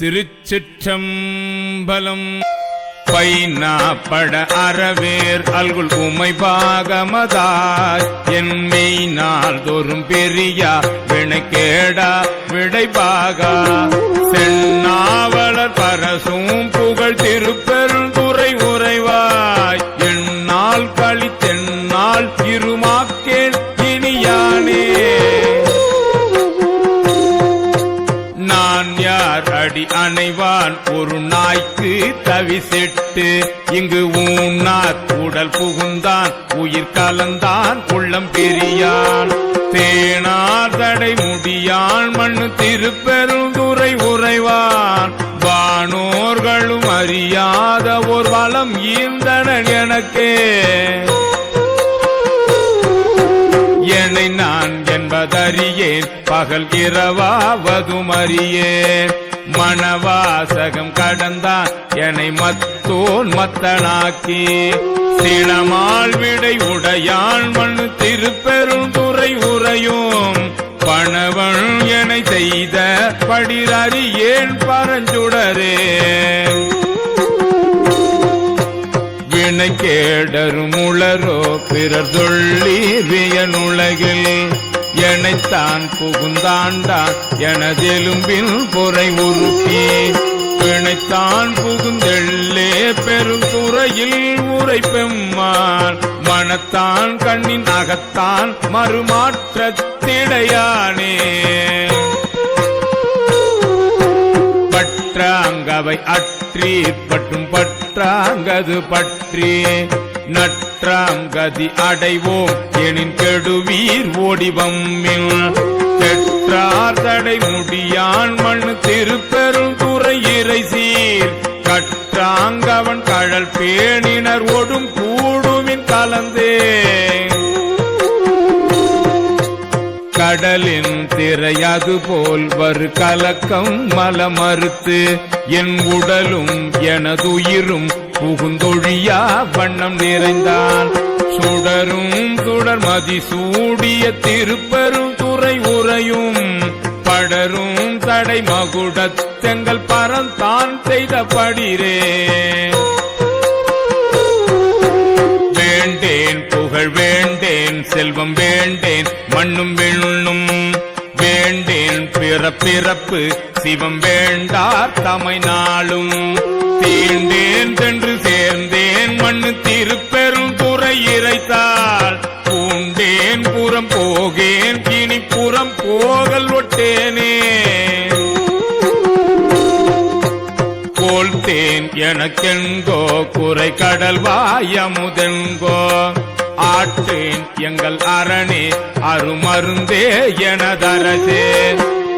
திருச்சிற்றம்பலம். பைனாப்பட அறவேர் அல்குள் உமை பாகமதாய். என் மெய்நாள் தோறும் பெரியா வினைக்கேடா விடைபாகா. சென்னாவலர் பரசும் புகழ் திருப்பெருந்துறை நான் யார்? அடி அணைவான் ஒரு நாய்க்கு தவிசெட்டு இங்கு ஊனார் உடல் புகுந்தான் உயிர் கலந்தான் உள்ளம் பெரியான். தேனார் தடை முடியான் மண்ணு திருப்பெருந்துரை உறைவான். வானோர்களும் அறியாத ஒரு வளம் ஈந்தனன் எனக்கே. அறியேன் பகல் இரவாவதும் அறியேன் மணவாசகம் கடந்தான் என்னை மத்தோன் மத்தனாக்கி. சினமால் விடை உடையான் மண்ணு திருப்பெருந்துறை உறையும். பணவன் என செய்த படிரறியேன் பரஞ்சுடரே. வினை கேடரும் உளரோ பிறர் சொல்லி வியனுலகில் எனைத்தான் புகுந்தாண்டான் எனதெலும்பின் பொறை உருக்கி. பிணைத்தான் புகுந்தெள்ளே பெரும் துறையில் உரைப்பெம்மான் மனத்தான் கண்ணின் அகத்தான் மறுமாற்றத்திடையானே பற்றாங்கவை அற்றி பற்றும் பற்றாங்கது பற்றி. நற்றாங்கதி அடைவோம் எனின் கெடுவீர் ஓடிவம்மில் பெற்றார் தடை முடியான் மண் திருப்பெரும் துறை இறை சீர். கற்றாங்கவன் கழல் பேணினர் ஒடும் கூடுமின் கலந்தே. கடலின் திரையது போல் வரு கலக்கம் மலமறுத்து என் உடலும் எனதுயிரும் புகுந்தொழியா வண்ணம் நிறைந்தான். சுடரும் சுடர் மதிசூடிய திருப்பெரும் துறை உறையும் படரும் தடை மகுடத்தெங்கள் பரந்தான் செய்த படிரே. வேண்டேன் புகழ் வேண்டேன் செல்வம் வேண்டேன் மண்ணும் விண்ணும் வேண்டேன் பிறப்பிறப்பு சிவம் வேண்டார் தமை நாளும். தீண்டேன் சென்று சேர்ந்தேன் மண்ணு திருப்பெரும் போகல் ஒட்டேனே போல்தேன் எனக்கெங்கோ குறை கடல் வாயமுதெங்கோ. ஆட்டேன் எங்கள் அரணே அருமருந்தே எனதரசே.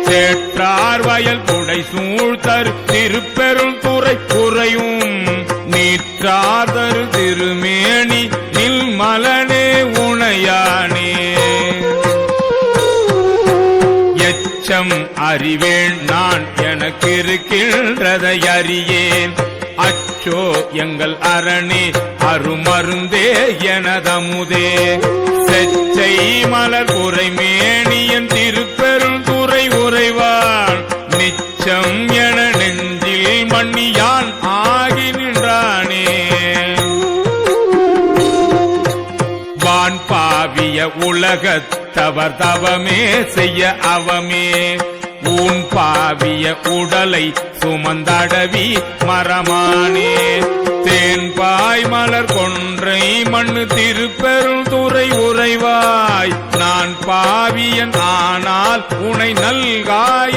சேற்றார் வயல் குடை சூழ்த்தரு திருப்பெரும் துறை குறையும். நீற்றாதரு திருமேனி அச்சம் அறிவேன் நான் எனக்கு இருக்கின்றதை அறியேன். அச்சோ எங்கள் அரணே அருமருந்தே எனதமுதே. செச்சை மலர் உரை மேனியன் திருப்பெரும் துறை உறைவான் நிச்சம் என நெஞ்சில் மண்ணியான் உலகத்தவர் தவமே செய்ய அவமே. ஊன் பாவிய உடலை சுமந்தடவி மரமானே. தேன்பாய் மலர் கொன்றை மண்ணு திருப்பெரும் துறை உறைவாய். நான் பாவியன் ஆனால் உனை நல்காயனலாமே.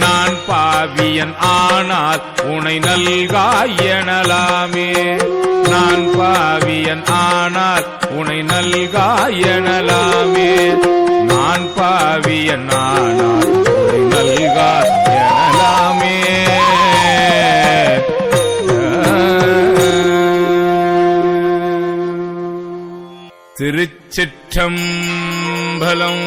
நான் பாவியன் ஆனால் உனை நல்காயனலாமே நான் பாவியன் ஆனால் உனை நல்காயனலாமே நான் பாவியன் ஆனால் உனை நல்காயனலாமே திருச்சிற்றம்பலம்